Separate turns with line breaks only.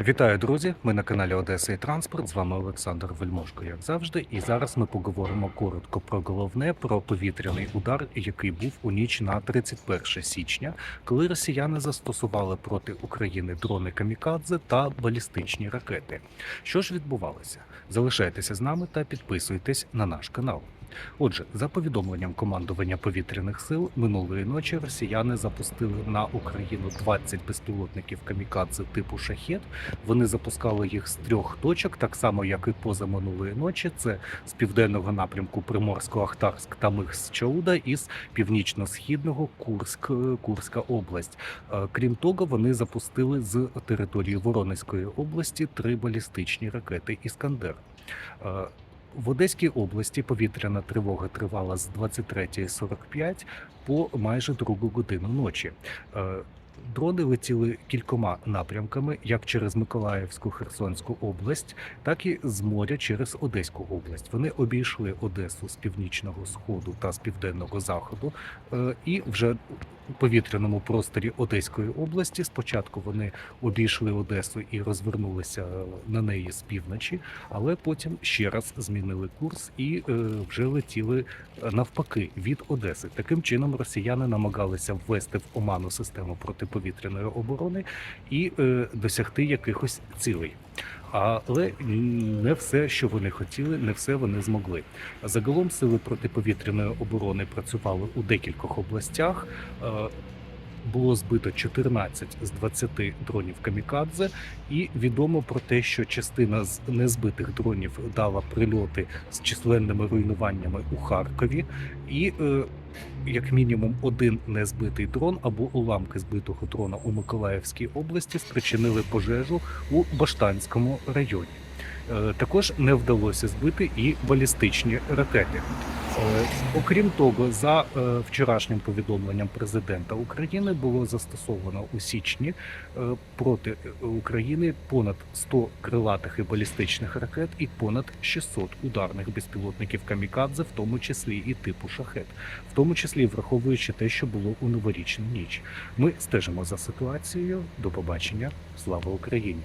Вітаю, друзі! Ми на каналі Одеса і Транспорт. З вами Олександр Вельмошко, як завжди. І зараз ми поговоримо коротко про головне про повітряний удар, який був у ніч на 31 січня, коли росіяни застосували проти України дрони камікадзе та балістичні ракети. Що ж відбувалося? Залишайтеся з нами та підписуйтесь на наш канал. Отже, за повідомленням командування повітряних сил, минулої ночі росіяни запустили на Україну 20 безпілотників камікадзе типу шахет. Вони запускали їх з трьох точок, так само як і позаминулої ночі. Це з південного напрямку Приморсько-Ахтарськ та Михс-Чауда і з північно-східного Курськ, Курська область. Е, Крім того, вони запустили з території Воронезької області три балістичні ракети Іскандер. В Одеській області повітряна тривога тривала з 23.45 по майже другу годину ночі. Е, Дрони летіли кількома напрямками, як через Миколаївську Херсонську область, так і з моря через Одеську область. Вони обійшли Одесу з північного сходу та з південного заходу, е, і вже повітряному просторі Одеської області спочатку вони обійшли Одесу і розвернулися на неї з півночі, але потім ще раз змінили курс і е, вже летіли е, навпаки від Одеси. Таким чином росіяни намагалися ввести в оману систему протиповітряної оборони і е, досягти якихось цілей. Але не все, що вони хотіли, не все вони змогли. Загалом сили протиповітряної оборони працювали у декількох областях. Було збито 14 з 20 дронів камікадзе, і відомо про те, що частина з незбитих дронів дала прильоти з численними руйнуваннями у Харкові, і е, як мінімум один незбитий дрон або уламки збитого дрона у Миколаївській області спричинили пожежу у Баштанському районі. Е, Також не вдалося збити і балістичні ракети. Е, Окрім того, за е, вчорашнім повідомленням президента України було застосовано у січні проти України понад 100 крилатих і балістичних ракет і понад 600 ударних безпілотників камікадзе, в тому числі і типу шахет, в тому числі враховуючи те, що було у новорічну ніч. Ми стежимо за ситуацією. До побачення. Слава Україні!